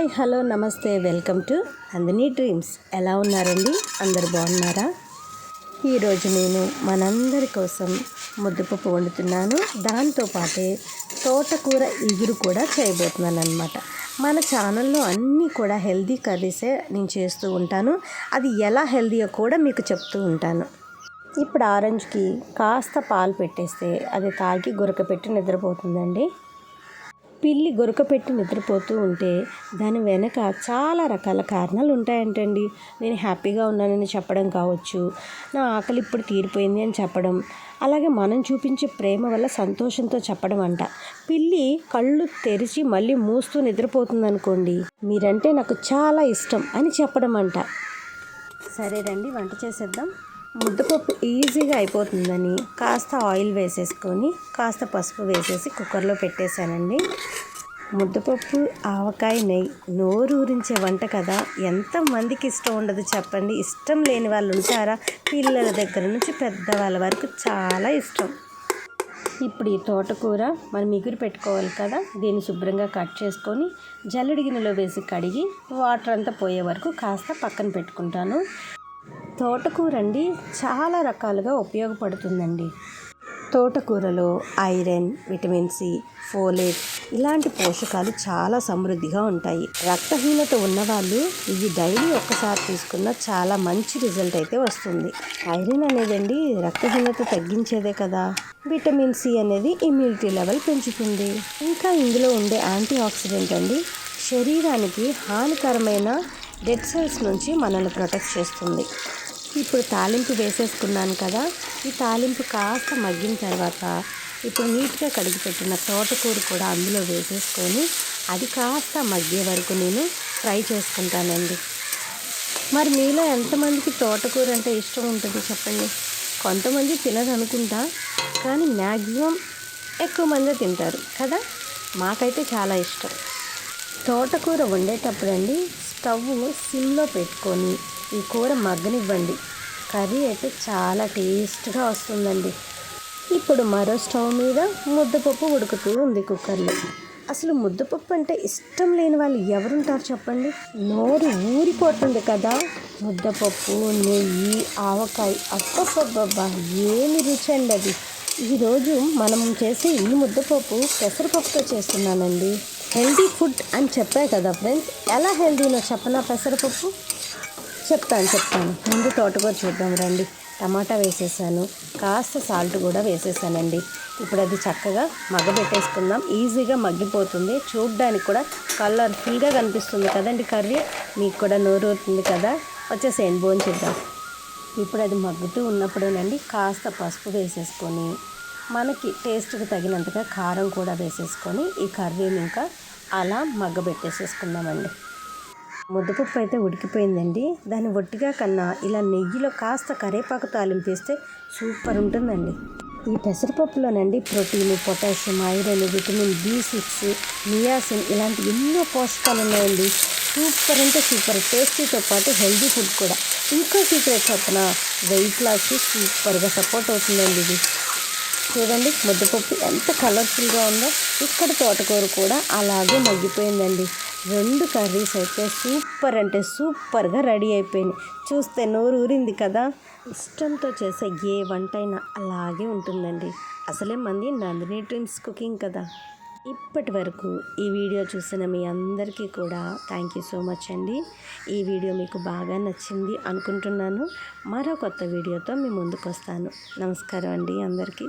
Hi hello నమస్తే welcome to Nandini dreams. ఎలా ఉన్నారండి? అందరు బాగున్నారా? ఈరోజు నేను మనందరి కోసం ముద్దపప్పు వండుతున్నాను. దాంతోపాటే తోటకూర ఇగురు కూడా చేయబోతున్నాను అనమాట మన ఛానల్లో అన్నీ కూడా హెల్దీ కర్రీసే నేను చేస్తూ ఉంటాను. అది ఎలా హెల్దీయో కూడా మీకు చెప్తూ ఉంటాను. ఇప్పుడు ఆరెంజ్కి కాస్త పాలు పెట్టేస్తే అది తాగి గురక పెట్టి నిద్రపోతుందండి. పిల్లి గొరకపెట్టి నిద్రపోతూ ఉంటే దాని వెనక చాలా రకాల కారణాలు ఉంటాయంటండి. నేను హ్యాపీగా ఉన్నానని చెప్పడం కావచ్చు నా ఆకలి ఇప్పుడు తీరిపోయింది అని చెప్పడం అలాగే మనం చూపించే ప్రేమ వల్ల సంతోషంతో చెప్పడం అంట. పిల్లి కళ్ళు తెరిచి మళ్ళీ మూస్తూ నిద్రపోతుంది అనుకోండి మీరంటే నాకు చాలా ఇష్టం అని చెప్పడం అంట. సరే రండి వంట చేసేద్దాం. ముద్దపప్పు ఈజీగా అయిపోతుందని కాస్త ఆయిల్ వేసేసుకొని కాస్త పసుపు వేసేసి కుక్కర్లో పెట్టేశానండి. ముద్దపప్పు ఆవకాయ నెయ్యి నోరు ఊరించే వంట కదా. ఎంతమందికి ఇష్టం ఉండదు చెప్పండి. ఇష్టం లేని వాళ్ళు ఉంటారా? పిల్లల దగ్గర నుంచి పెద్దవాళ్ళ వరకు చాలా ఇష్టం. ఇప్పుడు ఈ తోటకూర మనం మిగురు పెట్టుకోవాలి కదా. దీన్ని శుభ్రంగా కట్ చేసుకొని జల్లడి గిన్నెలో వేసి కడిగి వాటర్ అంతా పోయే వరకు కాస్త పక్కన పెట్టుకుంటాను. తోటకూర అండి చాలా రకాలుగా ఉపయోగపడుతుందండి. తోటకూరలో ఐరన్ విటమిన్ సి ఫోలేట్ ఇలాంటి పోషకాలు చాలా సమృద్ధిగా ఉంటాయి. రక్తహీనత ఉన్నవాళ్ళు ఇవి డైలీ ఒక్కసారి తీసుకున్న చాలా మంచి రిజల్ట్ అయితే వస్తుంది. ఐరన్ అనేదండి రక్తహీనత తగ్గించేదే కదా. విటమిన్ సి అనేది ఇమ్యూనిటీ లెవెల్ పెంచుతుంది. ఇంకా ఇందులో ఉండే యాంటీ ఆక్సిడెంట్ అండి శరీరానికి హానికరమైన డెడ్ సెల్స్ నుంచి మనల్ని ప్రొటెక్ట్ చేస్తుంది. ఇప్పుడు తాలింపు వేసేసుకున్నాను కదా ఈ తాలింపు కాస్త మగ్గిన తర్వాత ఇప్పుడు నీట్గా కడిగి పెట్టిన తోటకూర కూడా అందులో వేసేసుకొని అది కాస్త మగ్గే వరకు నేను ఫ్రై చేసుకుంటానండి. మరి మీలో ఎంతమందికి తోటకూర అంటే ఇష్టం ఉంటుంది చెప్పండి? కొంతమంది తినదనుకుంటా కానీ మ్యాక్సిమం ఎక్కువ మంది తింటారు కదా? మాకైతే చాలా ఇష్టం. తోటకూర వండేటప్పుడు అండి స్టవ్ సిమ్లో పెట్టుకొని ఈ కూర మగ్గనివ్వండి. కర్రీ అయితే చాలా టేస్ట్గా వస్తుందండి. ఇప్పుడు మరో స్టవ్ మీద ముద్దపప్పు ఉడుకుతూ ఉంది కుక్కర్లో. అసలు ముద్దపప్పు అంటే ఇష్టం లేని వాళ్ళు ఎవరుంటారు చెప్పండి? నోరు ఊరిపోతుంది కదా. ముద్దపప్పు నెయ్యి ఆవకాయ అప్పబ్బబ్బా ఏమి రుచి అండి అది. ఈరోజు మనం చేసే ఈ ముద్దపప్పు పెసరపప్పుతో చేస్తున్నానండి. హెల్దీ ఫుడ్ అని చెప్పా కదా ఫ్రెండ్స్. ఎలా హెల్దీనో చెప్పనా పెసరపప్పు? చెప్తాను చెప్తాను. ముందు తోటకూర చూద్దాం రండి. టమాటా వేసేసాను. కాస్త సాల్ట్ కూడా వేసేసానండి. ఇప్పుడు అది చక్కగా మగ్గబెట్టేసుకుందాం. ఈజీగా మగ్గిపోతుంది. చూడ్డానికి కూడా కలర్ఫుల్గా కనిపిస్తుంది కదండి కర్రీ. మీకు కూడా నోరు అవుతుంది కదా. వచ్చేసేయండి భోంచేద్దాం ఇప్పుడు అది మగ్గుతూ ఉన్నప్పుడేనండి కాస్త పసుపు వేసేసుకొని మనకి టేస్ట్కి తగినంతగా కారం కూడా వేసేసుకొని ఈ కర్రీని ఇంకా అలా మగ్గబెట్టేసేసుకుందామండి. ముద్దపప్పు అయితే ఉడికిపోయిందండి. దాన్ని ఒట్టిగా కన్నా ఇలా నెయ్యిలో కాస్త కరేపాకు తాలింపేస్తే సూపర్ ఉంటుందండి. ఈ పెసరపప్పులోనండి protein potassium iron vitamin B six niacin ఇలాంటి ఎన్నో పోషకాలు ఉన్నాయండి. సూపర్ అంటే సూపర్ టేస్టీతో పాటు హెల్దీ ఫుడ్ కూడా. ఇంకో సీక్రెట్ చెప్పిన వెయిట్ లాస్కి సూపర్గా సపోర్ట్ అవుతుందండి ఇది. చూడండి ముద్దపప్పు ఎంత కలర్ఫుల్గా ఉందో. ఇక్కడ తోటకూర కూడా అలాగే మగ్గిపోయిందండి. రెండు కర్రీస్ అయితే సూపర్ అంటే సూపర్గా రెడీ అయిపోయింది చూస్తే నోరు ఊరింది కదా. ఇష్టంతో చేసే ఏ వంట అయినా అలాగే ఉంటుందండి. అసలే మంది నందిని డ్రీమ్స్ కుకింగ్ కదా. ఇప్పటి వరకు ఈ వీడియో చూసిన మీ అందరికీ కూడా థ్యాంక్ యూ సో మచ్ అండి. ఈ వీడియో మీకు బాగా నచ్చింది అనుకుంటున్నాను. మరో కొత్త వీడియోతో మీ ముందుకు వస్తాను నమస్కారం అండి అందరికీ.